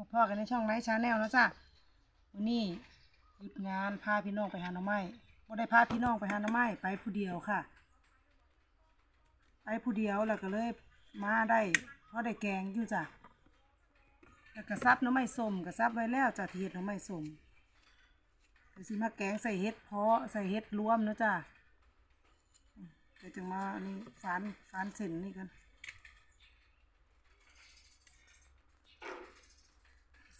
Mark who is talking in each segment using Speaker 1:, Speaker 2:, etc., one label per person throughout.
Speaker 1: พบพ่อกันในช่องไลฟ์ชาแนลแล้วจ้ะวันนี้หยุดงานพาพี่น้องไปหาหน่อไม้บ่ได้พาพี่น้องไปหาหน่อไม้ไปผู้เดียวค่ะ ไปผู้เดียวแล้วก็เลยมาได้พราะได้แกงอยู่จ้ะแล้วก็ซับหน่อไม้ส้มก็ซับไว้แล้วจ้ะที่เฮ็ดหน่อไม้ส้มเดี๋ยวสิมาแกงใส่เห็ดเพาะใส่เห็ดรวมนะจ้ะเดี๋ยวจะมาอันนี้ฟานฟานเส้นนี่กัน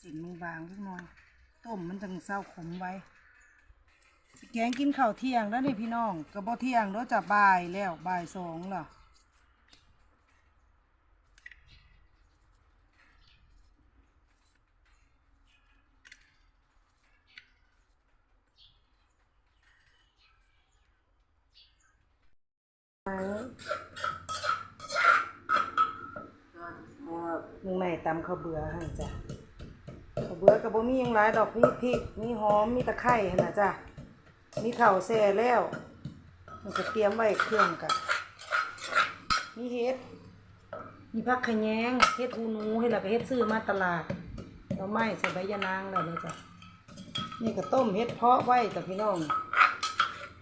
Speaker 1: ส้นบางๆเล็กน้อยต้มมันจังเศร้าขมไว้สิแกงกินข้าวเที่ยงแล้วนี่พี่น้องก็บ่เที่ยงแล้วจะบ่ายแล้วบ่ายสองแล้วมึงไม่ตำข้าวเบื่อให้จ้ะข้าว เบือกับบ่มียังหลายดอกมีพริกมีหอมมีตะไคร่นะจ้ะมีข้าแซ่แล้วมันก็เตรียมไว้เครื่องกะมีเห็ดมีผักขะแยงเห็ดหูหนูเฮ็ดแล้วก็เฮ็ดซื้อมาตลาดเราไม่ใส่ใบยะนางแล้วเนะจ้ะนี่ก็ต้มเห็ดเพาะไว้จ้ะพี่น้อง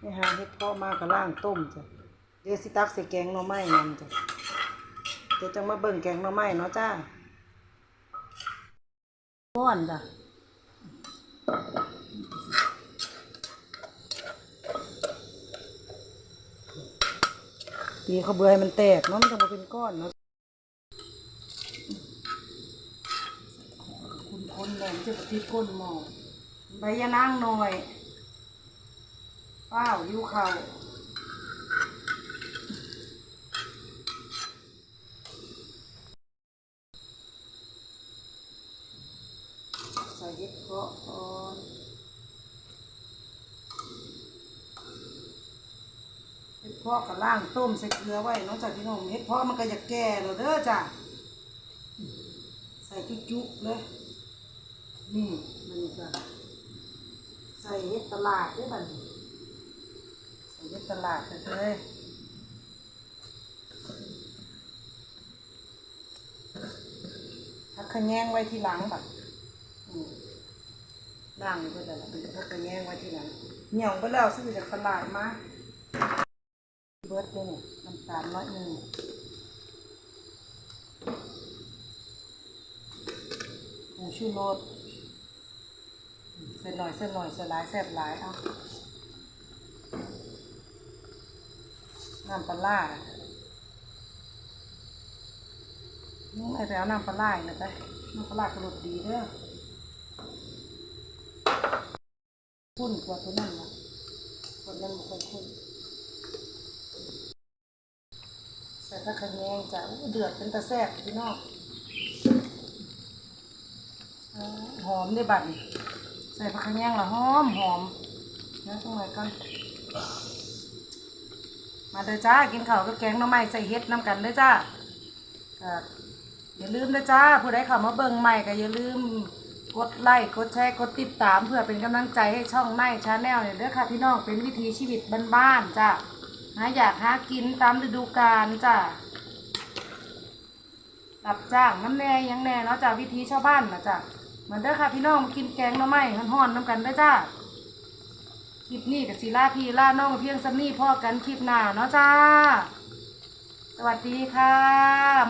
Speaker 1: นี่หาเห็ดเพาะมาก็ล่างต้มจ้ะเดี๋ยวสิตักใส่แกงหน่อไม้นำจ้ะเดี๋ยวจะมาเบิ่งแกงหน่อไม้เนาะจ้า ก้อนจ้ะตีเขาวเบื่อให้มันแตกเนาะมันจะมาเป็นก้อนเนาะคุณคนแหลมจะมาติดก้นหม้อใบยะนางหน่อยฟ้ายิ้วเข่า ใส่เห็ดเพาะก่อนเห็ดเพาะกับล่างต้มใส่เกลือไว้เนาะจ้ะพี่น้องเห็ดเพาะมันก็จะแก่แล้วเด้อจ้ะใส่จุกๆเลยนี่มันจะใส่เห็ดตลาดด้วยบัดนี้ใส่เห็ดตลาดไปเลยถ้าขะแยงไว้ทีหลังแบั ดอืมล่างก็ได้ละเป็นพักกระแยงไว้ทีหลังเหนียวไปแล้วซื้อจากตลาดมาเบิร์ดเลยนี่ยน้ำตาลน้อยหนึ่งหมูชูรสเส้นหน่อยเส้นหน่อยเส้นหลายแซ่บหลายเอาน้ำปลาร้านุ่งไอ้ไปเอาน้ำปลาร้าอีกนะจ๊ะน้ำปลาร้ากระดดีเด้อ คุ้นกว่าตัวนั้นนะคนนั้นบ่ค่อยคุ้นใส่ผักขะแยงจ้ะเดือดเป็นตะแซ่บพี่น้องอ่าหอมได้บัดนี้ใส่ผักขะแยงละหอมหอมเดี๋ยวสักหนก่อนมาเด้อจ้ากินข้าวกับแกงหน่อไม้ใส่เห็ดน้ำกันเด้อจ้าอย่าลืมเด้อจ้าผู้ใดเข้ามาเบิ่งใหม่ก็อย่าลืม กดไลค์กดแชร์กดติดตาม เพื่อเป็นกำลังใจให้ช่องไม้ชาแนลเนี่ยเด้อค่ะพี่น้องเป็นวิถีชีวิตบ้านๆจ้ะหาอยากหากินตามฤดูกาลจ้ะรับจ้างน้ำแน่ยังแน่เนาะจ้ะวิถีชาวบ้านนะจ้ะเหมือนเด้อค่ะพี่น้องมากินแกงหน่อไม้ฮ้อนๆน้ำกันเด้จ้าคลิปนี้กับศิลาพีล่าน้องเพียงซัมนี่พ่อกันคลิปหน้าเนาะจ้า สวัสดีค่ะ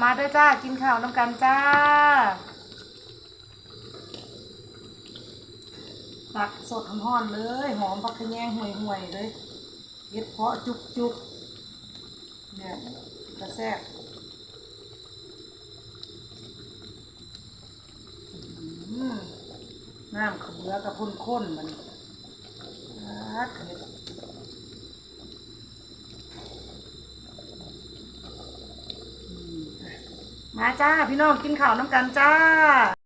Speaker 1: มาเด้อจ้ากินข้าวน้ำกันจ้า ตักสดห่อนเลย หอมผักขะแยงห่วยๆเลยเห็ดเพาะจุกๆเนี่ยกระแซบน้ำขาวเบือกับพ่นข้นมันฮัดเห็ดอืมมาจ้า พี่น้องกินข้าวน้ำกันจ้า